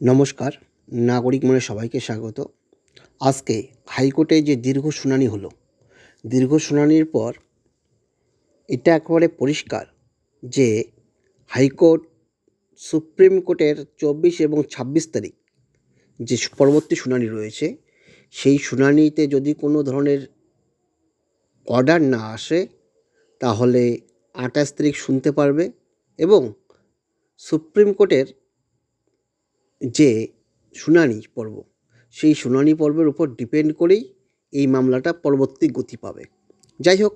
নমস্কার, নাগরিক মনে সবাইকে স্বাগত। আজকে হাইকোর্টে যে দীর্ঘ শুনানি হলো, দীর্ঘ শুনানির পর এটা একেবারে পরিষ্কার যে হাইকোর্ট, সুপ্রিম কোর্টের চব্বিশ এবং ছাব্বিশ তারিখ যে পরবর্তী শুনানি রয়েছে, সেই শুনানিতে যদি কোনো ধরনের অর্ডার না আসে, তাহলে আঠাশ তারিখ শুনতে পারবে এবং সুপ্রিম কোর্টের যে শুনানি পর্ব, সেই শুনানি পর্বের উপর ডিপেন্ড করেই এই মামলাটা পরবর্তী গতি পাবে। যাই হোক,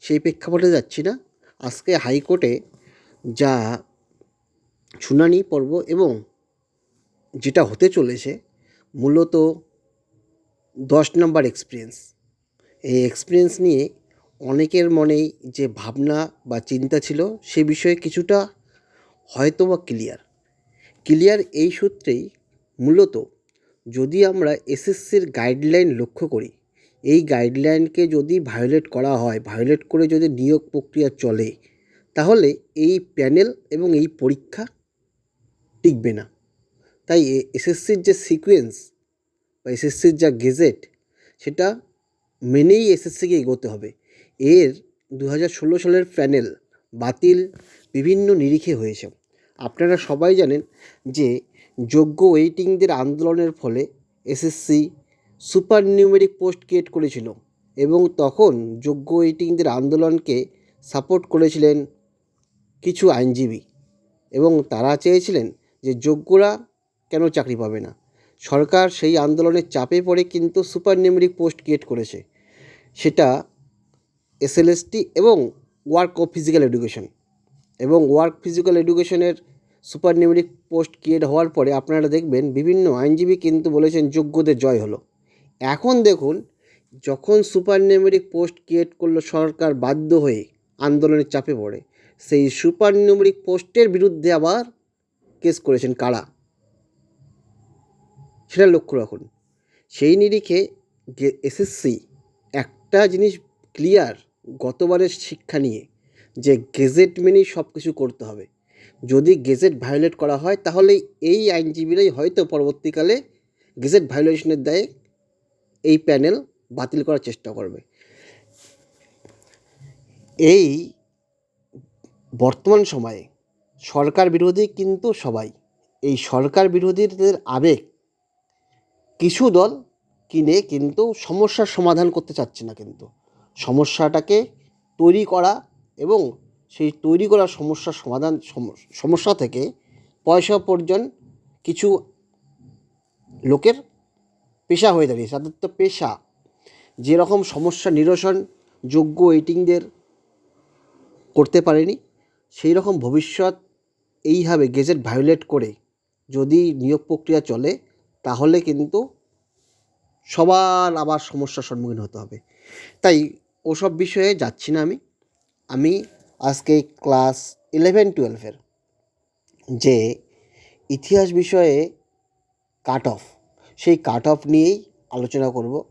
সেই প্রেক্ষাপটে যাচ্ছি না। আজকে হাইকোর্টে যা শুনানি পর্ব এবং যেটা হতে চলেছে, মূলত দশ নম্বর এক্সপিরিয়েন্স এই এক্সপিরিয়েন্স নিয়ে অনেকের মনেই যে ভাবনা বা চিন্তা ছিল, সে বিষয়ে কিছুটা হয়তো বা ক্লিয়ার ক্লিয়ার এই সূত্রেই মূলত যদি আমরা এসএসসির গাইডলাইন লক্ষ্য করি, এই গাইডলাইনকে যদি ভায়োলেট করা হয়, ভায়োলেট করে যদি নিয়োগ প্রক্রিয়া চলে, তাহলে এই প্যানেল এবং এই পরীক্ষা টিকবে না। তাই এসএসসির যে সিকোয়েন্স বা এসএসসির যা গেজেট, সেটা মেনেই এসএসসিকে এগোতে হবে। এর দু হাজার ষোলো সালের প্যানেল বাতিল বিভিন্ন নিরিখে হয়েছে। আপনারা সবাই জানেন যে যোগ্য ওয়েটিংদের আন্দোলনের ফলে SSC super numeric post create করেছিল এবং তখন যোগ্য ওয়েটিংদের আন্দোলনকে সাপোর্ট করেছিলেন কিছু আইনজীবী এবং তারা চেয়েছিলেন যে যোগ্যরা কেন চাকরি পাবে না। সরকার সেই আন্দোলনের চাপে পড়ে কিন্তু সুপার নিউমেরিক পোস্ট ক্রিয়েট করেছে। সেটা এসএলএসটি এবং ওয়ার্ক অফ ফিজিক্যাল এডুকেশন। এবং ওয়ার্ক ফিজিক্যাল এডুকেশনের সুপার নিউমেরিক পোস্ট ক্রিয়েট হওয়ার পরে আপনারা দেখবেন বিভিন্ন আইনজীবী কিন্তু বলেছেন যোগ্যদের জয় হলো। এখন দেখুন, যখন সুপার নিউমেরিক পোস্ট ক্রিয়েট করল সরকার বাধ্য হয়ে আন্দোলনের চাপে পড়ে, সেই সুপার নিউমেরিক পোস্টের বিরুদ্ধে আবার কেস করেছেন কারা? সেটা লক্ষ্য রাখুন। সেই নিরিখে এসএসসি একটা জিনিস ক্লিয়ার গতবারের শিক্ষা নিয়ে যে গেজেট মেনেই সব কিছু করতে হবে। যদি গেজেট ভায়োলেট করা হয়, তাহলে এই আইনজীবীরাই হয়তো পরবর্তীকালে গেজেট ভায়োলেশনের দায়ে এই প্যানেল বাতিল করার চেষ্টা করবে। এই বর্তমান সময়ে সরকার বিরোধী কিন্তু সবাই। এই সরকার বিরোধীদের আবেগ কিছু দল কিনে কিন্তু সমস্যার সমাধান করতে চাচ্ছে না কিন্তু। সমস্যাটাকে তৈরি করা এবং সেই তৈরি করা সমস্যার সমাধান সমস্যা থেকে পয়সা উপার্জন কিছু লোকের পেশা হয়ে দাঁড়িয়েছে তাদের তো পেশা। যেরকম সমস্যা নিরসন যোগ্য ওয়েটিংদের করতে পারেনি সেই রকম ভবিষ্যৎ এইভাবে গেজেট ভায়োলেট করে যদি নিয়োগ প্রক্রিয়া চলে, তাহলে কিন্তু সবার আবার সমস্যার সম্মুখীন হতে হবে। তাই ওসব বিষয়ে যাচ্ছি না আমি। আমি আজকে ক্লাস ইলেভেন টুয়েলভের যে ইতিহাস বিষয়ে কাট অফ সেই কাট অফ নিয়েই আলোচনা করব।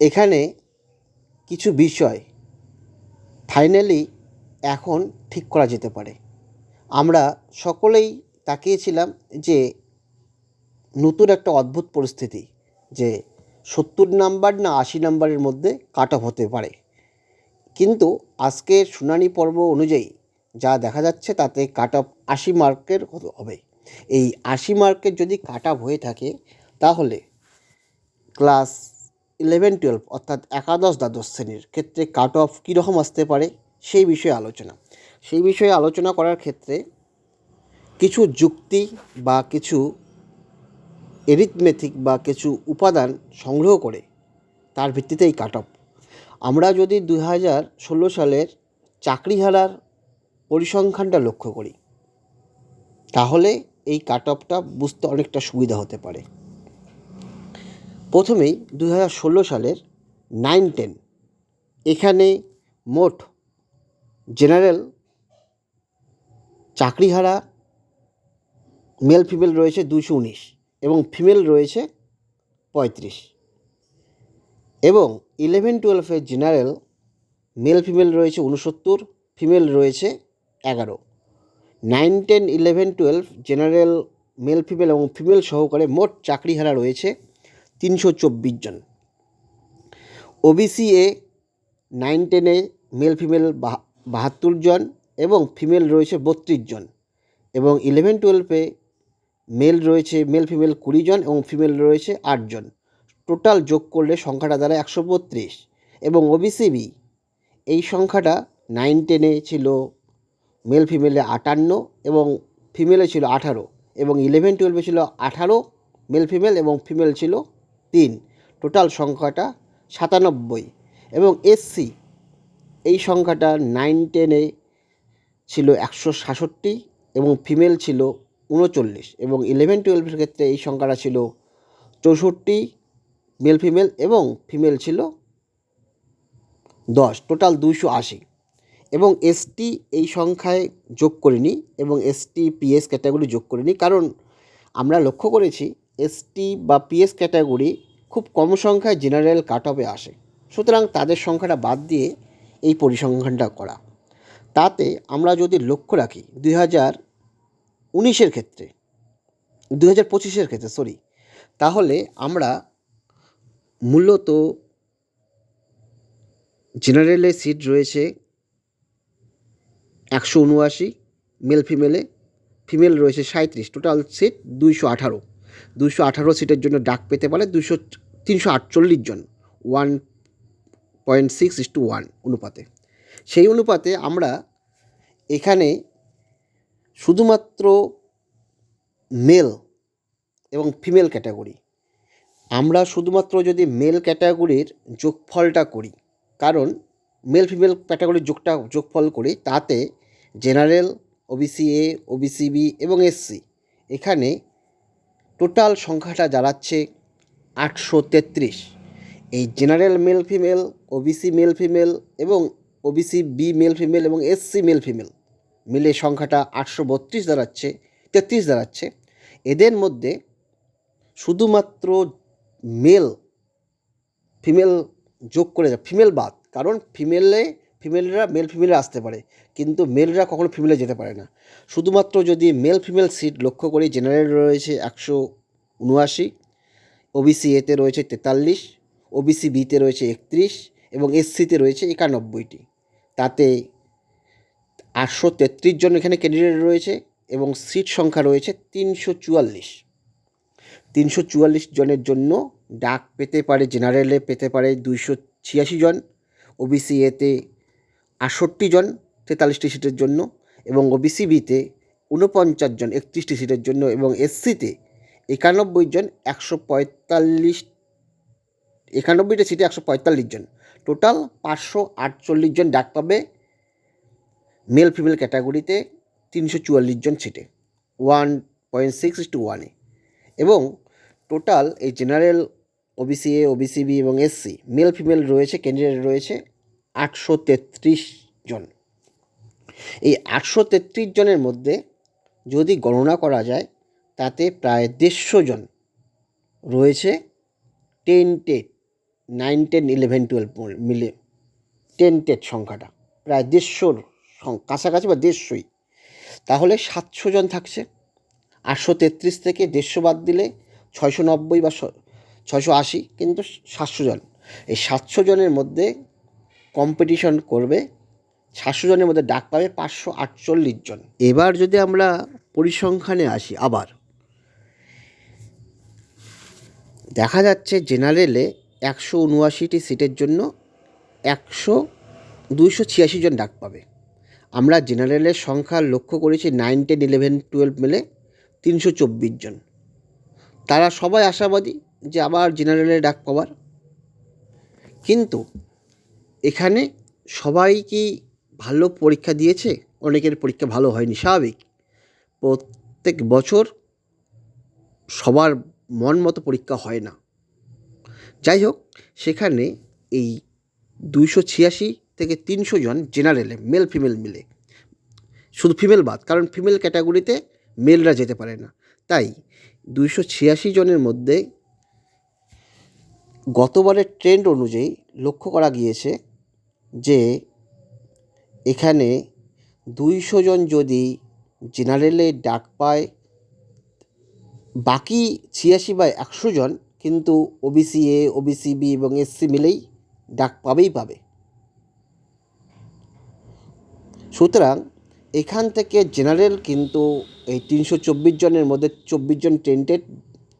এখানে কিছু বিষয় ফাইনালি এখন ঠিক করা যেতে পারে। আমরা সকলেই তাকিয়েছিলাম যে নতুন একটা অদ্ভুত পরিস্থিতি, যে সত্তর নাম্বার না আশি নাম্বারের মধ্যে কাট অফ হতে পারে। কিন্তু আজকের শুনানি পর্ব অনুযায়ী যা দেখা যাচ্ছে তাতে কাট অফ আশি মার্কের হবে। এই আশি মার্কের যদি কাট অফ হয়ে থাকে, তাহলে ক্লাস ইলেভেন টুয়েলভ অর্থাৎ একাদশ, দ্বাদশ শ্রেণির ক্ষেত্রে কাট অফ কীরকম আসতে পারে সেই বিষয়ে আলোচনা। সেই বিষয়ে আলোচনা করার ক্ষেত্রে কিছু যুক্তি বা কিছু এরিথমেটিক বা কিছু উপাদান সংগ্রহ করে তার ভিত্তিতে এই কাট অফ আমরা যদি দু হাজার ষোলো সালের চাকরিহারার পরিসংখ্যানটা লক্ষ্য করি, তাহলে এই কাট অফটা বুঝতে অনেকটা সুবিধা হতে পারে। প্রথমেই দু হাজার ষোলো সালের নাইন টেন এখানে মোট জেনারেল চাকরিহারা মেল ফিমেল রয়েছে দুশো উনিশ এবং ফিমেল রয়েছে পঁয়ত্রিশ। এবং ইলেভেন টুয়েলভের জেনারেল, মেল ফিমেল রয়েছে উনসত্তর ফিমেল রয়েছে এগারো। Nine, ten, eleven, twelve general, male female এবং ফিমেল সহকারে মোট চাকরিহারা রয়েছে তিনশো চব্বিশ জন। ওবিসি এ নাইন, টেনে মেল ফিমেল বাহাত্তর জন এবং ফিমেল রয়েছে বত্রিশ জন এবং ইলেভেন, টুয়েলভে মেল রয়েছে, মেল ফিমেল কুড়ি জন এবং ফিমেল রয়েছে আটজন টোটাল যোগ করলে সংখ্যাটা দাঁড়ায় একশো বত্রিশ এবং ওবিসিবি এই সংখ্যাটা নাইন টেনে ছিল মেল ফিমেলে আটান্ন এবং ফিমেলে ছিল আঠারো এবং ইলেভেন টুয়েলভে ছিল আঠারো মেল ফিমেল এবং ফিমেল ছিল তিন। টোটাল সংখ্যাটা সাতানব্বই এবং এসসি এই সংখ্যাটা নাইন টেনে ছিল একশো সাতষট্টি এবং ফিমেল ছিল উনচল্লিশ এবং ইলেভেন টুয়েলভের ক্ষেত্রে এই সংখ্যাটা ছিল চৌষট্টি মেল ফিমেল এবং ফিমেল ছিল দশ টোটাল দুশো আশি। এবং এসটি এই সংখ্যায় যোগ করিনি এবং এসটি পিএস ক্যাটাগরি যোগ করিনি। কারণ আমরা লক্ষ্য করেছি এসটি বা পিএস ক্যাটাগরি খুব কম সংখ্যায় জেনারেল কাট অফে আসে। সুতরাং তাদের সংখ্যাটা বাদ দিয়ে এই পরিসংখ্যানটা করা। তাতে আমরা যদি লক্ষ্য রাখি, দুই হাজার উনিশের ক্ষেত্রে দু হাজার পঁচিশের ক্ষেত্রে সরি তাহলে আমরা মূলত জেনারেলে সিট রয়েছে একশো উনআশি মেল ফিমেলে ফিমেল রয়েছে সাঁত্রিশ টোটাল সিট দুইশো আঠারো। দুশো আঠারো সিটের জন্য ডাক পেতে পারে দুশো তিনশো আটচল্লিশ জন। One point six is two one অনুপাতে। সেই অনুপাতে আমরা এখানে শুধুমাত্র মেল এবং ফিমেল ক্যাটাগরি আমরা শুধুমাত্র যদি মেল ক্যাটাগরির যোগফলটা করি, কারণ মেল ফিমেল ক্যাটাগরির যোগটা, যোগফল করি, তাতে general OBC A OBC B এবং এসসি এখানে টোটাল সংখ্যাটা দাঁড়াচ্ছে আটশো তেত্রিশ। এই general male female OBC male female এবং ওবিসি বি মেল ফিমেল এবং এসসি মেল ফিমেল মিলে সংখ্যাটা আটশো বত্রিশ দাঁড়াচ্ছে, তেত্রিশ দাঁড়াচ্ছে। এদের মধ্যে শুধুমাত্র মেল ফিমেল যোগ করে যায় ফিমেল বাদ। কারণ ফিমেলে ফিমেলরা মেল ফিমেলে আসতে পারে, কিন্তু মেলরা কখনো ফিমেলে যেতে পারে না। শুধুমাত্র যদি মেল ফিমেল সিট লক্ষ্য করি জেনারেল রয়েছে একশো উনআশি ওবিসি এতে রয়েছে তেতাল্লিশ ওবিসি বিতে রয়েছে একত্রিশ, এবং এসসিতে রয়েছে একানব্বইটি। তাতে আটশো তেত্রিশ জন এখানে ক্যান্ডিডেট রয়েছে, এবং সিট সংখ্যা রয়েছে তিনশো চুয়াল্লিশ। তিনশো চুয়াল্লিশ জনের জন্য ডাক পেতে পারে, জেনারেলে পেতে পারে দুইশো ছিয়াশি জন ওবিসি এতে আটষট্টি জন তেতাল্লিশটি সিটের জন্য এবং ওবিসি বিতে ঊনপঞ্চাশ জন একত্রিশটি সিটের জন্য এবং এসসিতে একানব্বই জন একশো পঁয়তাল্লিশ একানব্বইটা সিটে একশো পঁয়তাল্লিশ জন। টোটাল পাঁচশো আটচল্লিশ জন ডাক পাবে মেল ফিমেল ক্যাটাগরিতে তিনশো চুয়াল্লিশ জন সিটে ওয়ান পয়েন্ট সিক্স টু ওয়ানে এবং টোটাল এই general OBC A, OBC B এবং এসসি মেল ফিমেল রয়েছে, ক্যান্ডিডেট রয়েছে আটশো তেত্রিশ জন। এই আটশো তেত্রিশ জনের মধ্যে যদি গণনা করা যায়, তাতে প্রায় দেড়শো জন রয়েছে ten TET, nine ten, eleven twelve মিলে টেন টেট সংখ্যাটা, প্রায় দেড়শোর কাছাকাছি বা দেড়শোই। তাহলে সাতশো জন থাকছে। আটশো তেত্রিশ থেকে দেড়শো বাদ দিলে ছয়শো নব্বই বা ছয়শো আশি কিন্তু সাতশো জন। এই সাতশো জনের মধ্যে কম্পিটিশন করবে, সাতশো জনের মধ্যে ডাক পাবে পাঁচশো আটচল্লিশ জন। এবার যদি আমরা পরিসংখ্যানে আসি আবার, দেখা যাচ্ছে জেনারেলে একশো উনআশিটি সিটের জন্য একশো দুইশো ছিয়াশি জন ডাক পাবে। আমরা জেনারেলের সংখ্যা লক্ষ্য করেছি নাইন টেন ইলেভেন টুয়েলভ মিলে তিনশো চব্বিশ জন। তারা সবাই আশাবাদী যে আবার জেনারেলে ডাক পাওয়ার। কিন্তু এখানে সবাই কি ভালো পরীক্ষা দিয়েছে? অনেকের পরীক্ষা ভালো হয়নি, স্বাভাবিক। প্রত্যেক বছর সবার মন মতো পরীক্ষা হয় না। যাই হোক, সেখানে এই দুইশো ছিয়াশি থেকে তিনশো জন জেনারেলে মেল ফিমেল মিলে। শুধু ফিমেল বাদ, কারণ ফিমেল ক্যাটাগরিতে মেলরা যেতে পারে না। তাই দুইশো ছিয়াশি জনের মধ্যে গতবারের ট্রেন্ড অনুযায়ী লক্ষ্য করা গিয়েছে যে এখানে দুইশো জন যদি জেনারেলে ডাক পায়, বাকি ছিয়াশি বা একশো জন কিন্তু ওবিসি, এ, ওবিসি, বি এবং এসসি মিলেই ডাক পাবেই পাবে। সুতরাং এখান থেকে জেনারেল কিন্তু এই তিনশো চব্বিশ জনের মধ্যে চব্বিশ জন টেন্টেড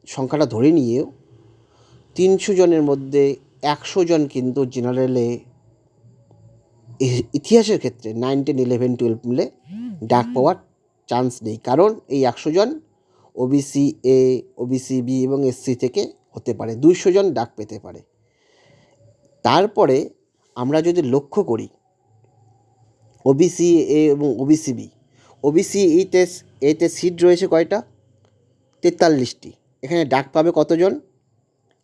সংখ্যাটা ধরে নিয়েও তিনশো জনের মধ্যে একশো জন কিন্তু জেনারেলে ইতিহাসের ক্ষেত্রে নাইন টেন ইলেভেন, টুয়েলভ মিলে ডাক পাওয়ার চান্স নেই। কারণ এই একশো জন ওবিসি, এ, ওবিসি, বি এবং এসসি থেকে হতে পারে, দুইশো জন ডাক পেতে পারে। তারপরে আমরা যদি লক্ষ্য করি ওবিসি এ এবং ওবিসি বি ওবিসি ইতে এতে সিট রয়েছে কয়টা? তেতাল্লিশটি। এখানে ডাক পাবে কতজন?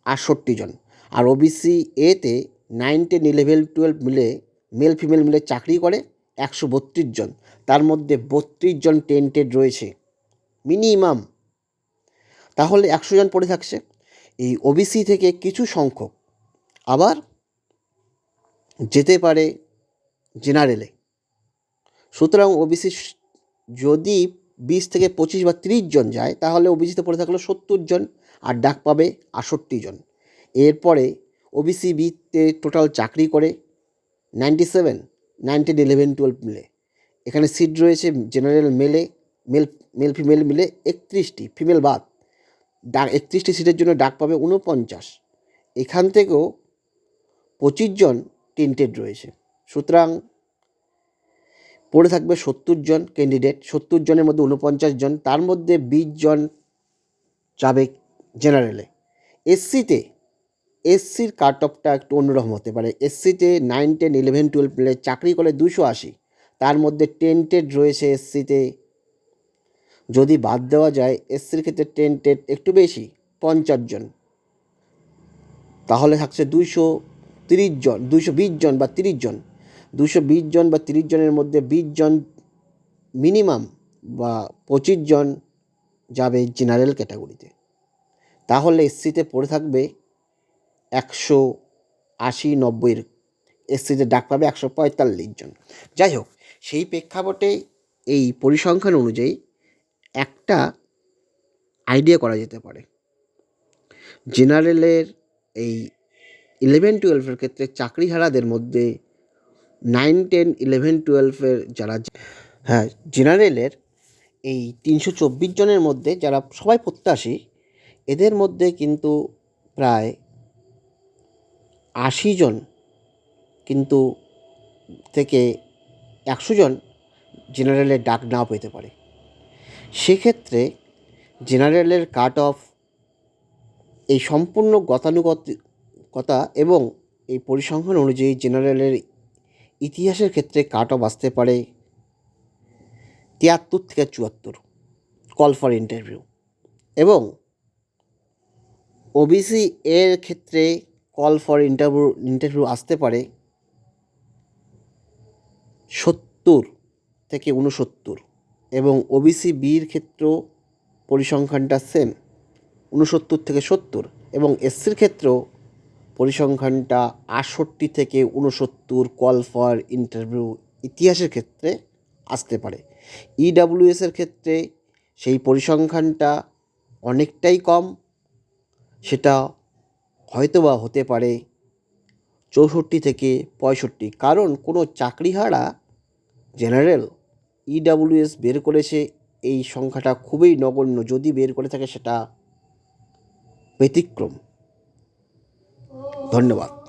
আটষট্টি জন। আর ওবিসি এতে নাইন টেন ইলেভেন টুয়েলভ মিলে, মেল ফিমেল মিলে চাকরি করে একশো বত্রিশ জন। তার মধ্যে বত্রিশ জন টেন্টেড রয়েছে। মিনিমাম। তাহলে একশো জন পড়ে থাকছে। এই ওবিসি থেকে কিছু সংখ্যক আবার যেতে পারে জেনারেলে। সুতরাং ওবিসি যদি বিশ থেকে পঁচিশ বা তিরিশ জন যায়, তাহলে ওবিসিতে পড়ে থাকল সত্তর জন আর ডাক পাবে আটষট্টি জন। এরপরে ওবিসি বিতে টোটাল চাকরি করে ninety seven nineteen eleven twelve মিলে। এখানে সিট রয়েছে জেনারেল মেলে মেল মেল ফিমেল মিলে একত্রিশটি ফিমেল বাদ। ডাক, একত্রিশটি সিটের জন্য ডাক পাবে উনপঞ্চাশ এখান থেকেও পঁচিশ জন টেন্টেড রয়েছে। সুতরাং পড়ে থাকবে সত্তর জন ক্যান্ডিডেট সত্তর জনের মধ্যে উনপঞ্চাশ জন, তার মধ্যে বিশ জন যাবে জেনারেলে এসসিতে এসসির কাট অফটা একটু অন্যরকম হতে পারে। এসসিতে নাইন টেন ইলেভেন টুয়েলভ মিলে চাকরি করে দুশো আশি, তার মধ্যে টেন্টেড রয়েছে এসসিতে যদি বাদ দেওয়া যায় এসসির ক্ষেত্রে টেন্টেড একটু বেশি, পঞ্চাশ জন। তাহলে থাকছে দুইশো তিরিশ জন, দুইশো বিশ জন বা তিরিশ জন। দুশো বিশ জন বা তিরিশ জনের মধ্যে বিশ জন মিনিমাম বা পঁচিশ জন যাবে জেনারেল ক্যাটাগরিতে। তাহলে এসসিতে পড়ে থাকবে একশো আশি নব্বইয়ের। এসসিতে ডাক পাবে একশো পঁয়তাল্লিশ জন। যাই হোক, সেই প্রেক্ষাপটে এই পরিসংখ্যান অনুযায়ী একটা আইডিয়া করা যেতে পারে। জেনারেলের এই ইলেভেন টুয়েলভের ক্ষেত্রে চাকরিহারাদের মধ্যে নাইন, টেন, ইলেভেন, টুয়েলভের যারা হ্যাঁ জেনারেলের এই তিনশো চব্বিশ জনের মধ্যে যারা সবাই প্রত্যাশী, এদের মধ্যে কিন্তু প্রায় আশি জন কিন্তু থেকে একশো জন জেনারেলের ডাক নাও পেতে পারে। সেক্ষেত্রে জেনারেলের কাট অফ এই সম্পূর্ণ গতানুগত গতানুগতিকতা এবং এই পরিসংখ্যান অনুযায়ী জেনারেলের ইতিহাসের ক্ষেত্রে কাট অফ আসতে পারে। তিয়াত্তর থেকে চুয়াত্তর কল ফর ইন্টারভিউ এবং ওবিসি এর ক্ষেত্রে কল ফর ইন্টারভিউ ইন্টারভিউ আসতে পারে সত্তর থেকে উনসত্তর এবং ওবিসি বির ক্ষেত্রেও পরিসংখ্যানটা সেম উনসত্তর থেকে সত্তর এবং এসসির ক্ষেত্রেও পরিসংখ্যানটা আটষট্টি থেকে উনসত্তর কল ফর ইন্টারভিউ ইতিহাসের ক্ষেত্রে আসতে পারে। ইডাব্লিউএসের ক্ষেত্রে সেই পরিসংখ্যানটা অনেকটাই কম, সেটা হয়তোবা হতে পারে চৌষট্টি থেকে পঁয়ষট্টি। কারণ কোনো চাকরিহারা জেনারেল ইডাব্লিউএস বের করেছে, এই সংখ্যাটা খুবই নগণ্য। যদি বের করে থাকে, সেটা ব্যতিক্রম। ধন্যবাদ।